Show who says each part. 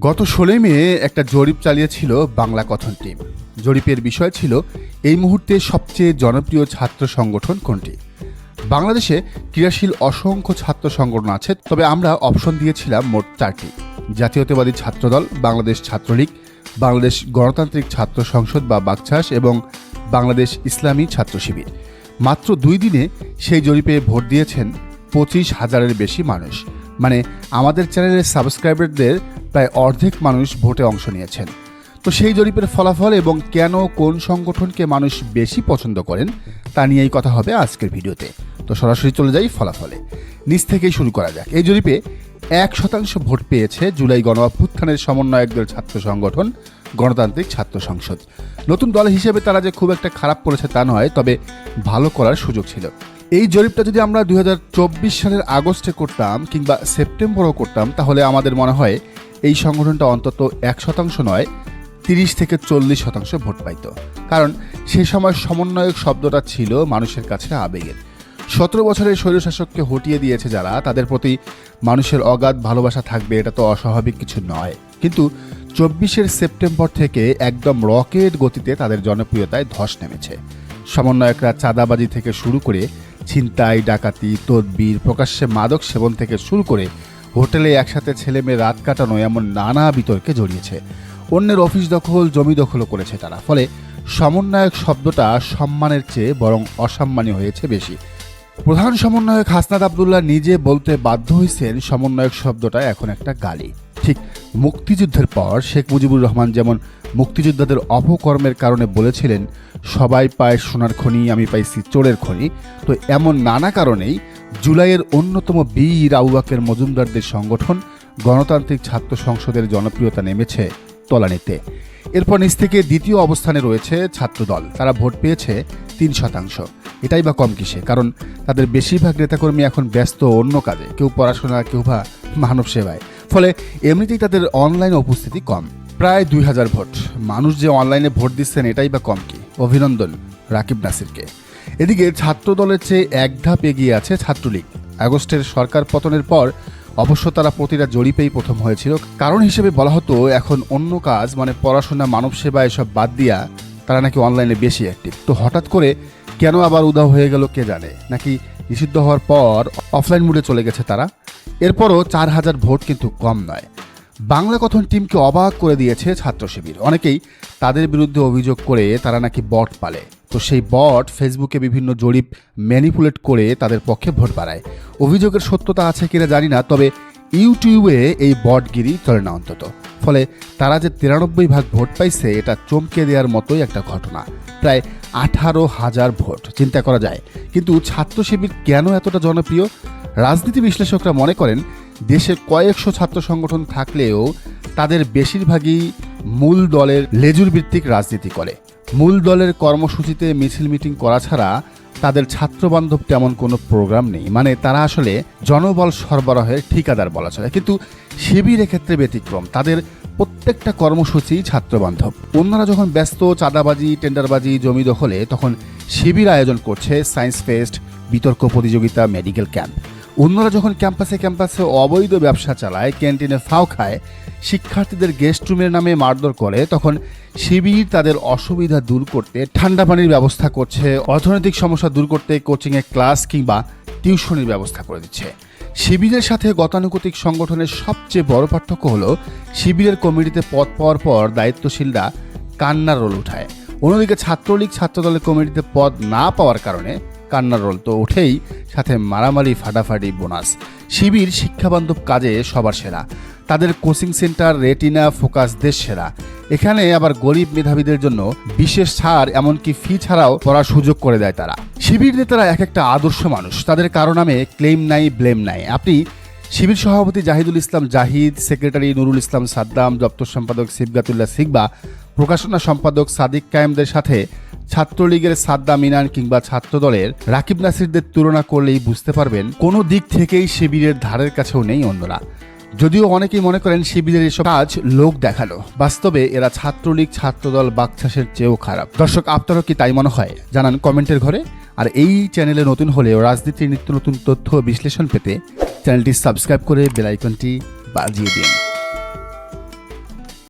Speaker 1: গত ষোলোই মে একটা জরিপ চালিয়েছিল বাংলা কথন টিম। জরিপের বিষয় ছিল, এই মুহূর্তে সবচেয়ে জনপ্রিয় ছাত্র সংগঠন কোনটি? বাংলাদেশে ক্রিয়াশীল অসংখ্য ছাত্র সংগঠন আছে, তবে আমরা অপশন দিয়েছিলাম মোট চারটি। জাতীয়তাবাদী ছাত্রদল, বাংলাদেশ ছাত্রলীগ, বাংলাদেশ গণতান্ত্রিক ছাত্র সংসদ বা বাকছাস এবং বাংলাদেশ ইসলামী ছাত্র শিবির। মাত্র দুই দিনে সেই জরিপে ভোট দিয়েছেন পঁচিশ হাজারের বেশি মানুষ। মানে আমাদের চ্যানেলের সাবস্ক্রাইবারদের প্রায় অর্ধেক মানুষ ভোটে অংশ নিয়েছেন। তো সেই জরিপের ফলাফল এবং কেন কোন সংগঠনকে মানুষ বেশি পছন্দ করেন, তা নিয়েই কথা হবে আজকের ভিডিওতে। তো সরাসরি চলে যাই ফলাফলে। নিচ থেকেই শুরু করা যাক। এই জরিপে এক শতাংশ ভোট পেয়েছে জুলাই গণ অভ্যুত্থানের সমন্বয়কদের ছাত্র সংগঠন, গণতান্ত্রিক ছাত্র সংসদ। নতুন দল হিসেবে তারা যে খুব একটা খারাপ করেছে তা নয়, তবে ভালো করার সুযোগ ছিল। এই জরিপটা যদি আমরা দু হাজার চব্বিশ সালের আগস্টে করতাম কিংবা সেপ্টেম্বরও করতাম, তাহলে আমাদের মনে হয় এই সংগঠনটা অন্তত এক শতাংশ নয়, তিরিশ থেকে চল্লিশ শতাংশ ভোট পাইত। কারণ সে সময় সমন্বয়ক শব্দটা ছিল মানুষের কাছে আবেগের। সতেরো বছরের স্বৈরশাসককে হটিয়ে দিয়েছে যারা, তাদের প্রতি মানুষের অগাধ ভালোবাসা থাকবে, এটা তো অস্বাভাবিক কিছু নয়। কিন্তু চব্বিশের সেপ্টেম্বর থেকে একদম রকেট গতিতে তাদের জনপ্রিয়তায় ধস নেমেছে। সমন্বয়করা চাঁদাবাজি থেকে শুরু করে ছিনতাই, ডাকাতি, তদবির, প্রকাশ্যে মাদক সেবন থেকে শুরু করে হোটেলে একসাথে ছেলে মেয়ে রাত কাটানো এমন নানা বিতর্কে জড়িয়েছে। অন্যের অফিস দখল, জমি দখলও করেছে তারা। ফলে সমন্বয়ক শব্দটা সম্মানের চেয়ে বরং অসম্মানী হয়েছে বেশি। প্রধান সমন্বয়ক হাসনাদ আবদুল্লাহ নিজে বলতে বাধ্য হয়েছেন সমন্বয়ক শব্দটা এখন একটা গালি। ঠিক মুক্তিযুদ্ধের পর শেখ মুজিবুর রহমান যেমন মুক্তিযোদ্ধাদের অপকর্মের কারণে বলেছিলেন, সবাই পায় সোনার খনি, আমি পাইছি চোরের খনি। তো এমন নানা কারণেই জুলাইয়ের অন্যতম বীর আউবাকের মজুমদারদের সংগঠন গণতান্ত্রিক ছাত্র সংসদের জনপ্রিয়তা নেমেছে তলানিতে। এরপর নিচ থেকে দ্বিতীয় অবস্থানে রয়েছে ছাত্রদল। তারা ভোট পেয়েছে তিন শতাংশ। এটাই বা কম কিসে? কারণ তাদের বেশিরভাগ নেতাকর্মী এখন ব্যস্ত অন্য কাজে। কেউ পড়াশোনা, কেউ বা মানব সেবায়। ফলে এমনিতেই তাদের অনলাইন উপস্থিতি কম। প্রায় দুই হাজার ভোট। মানুষ যে অনলাইনে ভোট দিচ্ছেন, এটাই বা কম কি? অভিনন্দন রাকিব নাসিরকে। এদিকে ছাত্র দলের চেয়ে এক ধাপ এগিয়ে আছে ছাত্রলীগ। আগস্টের সরকার পতনের পর অবশ্য তারা প্রতিটা জরিপেই প্রথম হয়েছিল। কারণ হিসেবে বলা হতো, এখন অন্য কাজ মানে পড়াশোনা, মানব সেবা এসব বাদ দিয়া তারা নাকি অনলাইনে বেশি অ্যাক্টিভ তো হঠাৎ করে কেন আবার উদাও হয়ে গেল কে জানে? নাকি নিষিদ্ধ হওয়ার পর অফলাইন মুডে চলে গেছে তারা? এরপরও চার হাজার ভোট কিন্তু কম নয়। বাংলা কথন টিমকে অবাক করে দিয়েছে ছাত্র শিবির অনেকেই তাদের বিরুদ্ধে অভিযোগ করে তারা নাকি বট পালে। তো সেই বট ফেসবুকে বিভিন্ন জরিপ ম্যানিপুলেট করে তাদের পক্ষে ভোট বাড়ায়। অভিযোগের সত্যতা আছে কিনা জানি না, তবে ইউটিউবে এই বটগিরি চলে না অন্তত। ফলে তারা যে তিরানব্বই ভাগ ভোট পাইছে, এটা চমকে দেওয়ার মতোই একটা ঘটনা। প্রায় আঠারো হাজার ভোট, চিন্তা করা যায়। কিন্তু ছাত্র শিবির কেন এতটা জনপ্রিয়? রাজনীতি বিশ্লেষকরা মনে করেন দেশে কয়েকশো ছাত্র সংগঠন থাকলেও তাদের বেশিরভাগই মূল দলের লেজুর ভিত্তিক রাজনীতি করে। মূল দলের কর্মসূচিতে মিছিল মিটিং করা ছাড়া তাদের ছাত্রবান্ধব তেমন কোনো প্রোগ্রাম নেই। মানে তারা আসলে জনবল সরবরাহের ঠিকাদার বলা চলে। কিন্তু শিবিরের ক্ষেত্রে ব্যতিক্রম। তাদের প্রত্যেকটা কর্মসূচি ছাত্রবান্ধব। অন্যরা যখন ব্যস্ত, চাঁদাবাজি, টেন্ডারবাজি, জমি দখলে, তখন শিবির আয়োজন করছে সায়েন্স ফেস্ট বিতর্ক প্রতিযোগিতা মেডিকেল ক্যাম্প অন্যরা যখন ক্যাম্পাসে ক্যাম্পাসে অবৈধ ব্যবসা চালায়, ক্যান্টিনে ফাও খায়, শিক্ষার্থীদের গেস্ট রুমের নামে মারধর করে, তখন শিবির তাদের অসুবিধা দূর করতে ঠান্ডা পানির ব্যবস্থা করছে, অর্থনৈতিক সমস্যা দূর করতে কোচিংয়ে ক্লাস কিংবা টিউশনের ব্যবস্থা করে দিচ্ছে। শিবিরের সাথে গতানুগতিক সংগঠনের সবচেয়ে বড় পার্থক্য হলো, শিবিরের কমিটিতে পদ পাওয়ার পর দায়িত্বশীলরা কান্নার রোল উঠায়। অন্যদিকে ছাত্রলীগ ছাত্রদলের কমিটিতে পদ না পাওয়ার কারণে কান্নার রোল। তো উঠেই সাথে মারামারি, ফাটাফাটি, বোনাস। শিবির, শিক্ষাবান্ধব কাজে সবার সেরা। তাদের কোচিং সেন্টার, রেটিনা, ফোকাস দেশ সেরা। এখানে আবার গরিব মেধাবীদের জন্য বিশেষ ছাড়, এমনকি ফি ছাড়াও পড়ার সুযোগ করে দেয় তারা। শিবির নেতারা এক একটা আদর্শ মানুষ। তাদের কারও নামে ক্লেম নাই, ব্লেম নাই। আপনি শিবির সভাপতি জাহিদুল ইসলাম জাহিদ, সেক্রেটারি নুরুল ইসলাম সাদ্দাম, দপ্তর সম্পাদক সিবগাতুল্লাহ সিকবা প্রকাশনা সম্পাদক সাদিক কায়েমদের সাথে ছাত্রলীগের সাদ্দা ইনান কিংবা ছাত্রদলের রাকিব নাসিরদের তুলনা করলেই বুঝতে পারবেন, কোনো দিক থেকেই শিবিরের ধারের কাছেও নেই অন্যরা। যদিও অনেকেই মনে করেন শিবিরের এসব কাজ লোক দেখাল। বাস্তবে এরা ছাত্রলীগ, ছাত্রদল, বাকচাষের চেয়েও খারাপ। দর্শক, আপনারও কি তাই মনে হয়? জানান কমেন্টের ঘরে। আর এই চ্যানেলে নতুন হলেও রাজনীতির নিত্য নতুন তথ্য বিশ্লেষণ পেতে চ্যানেলটি সাবস্ক্রাইব করে বেলাইকনটি বাজিয়ে দিন।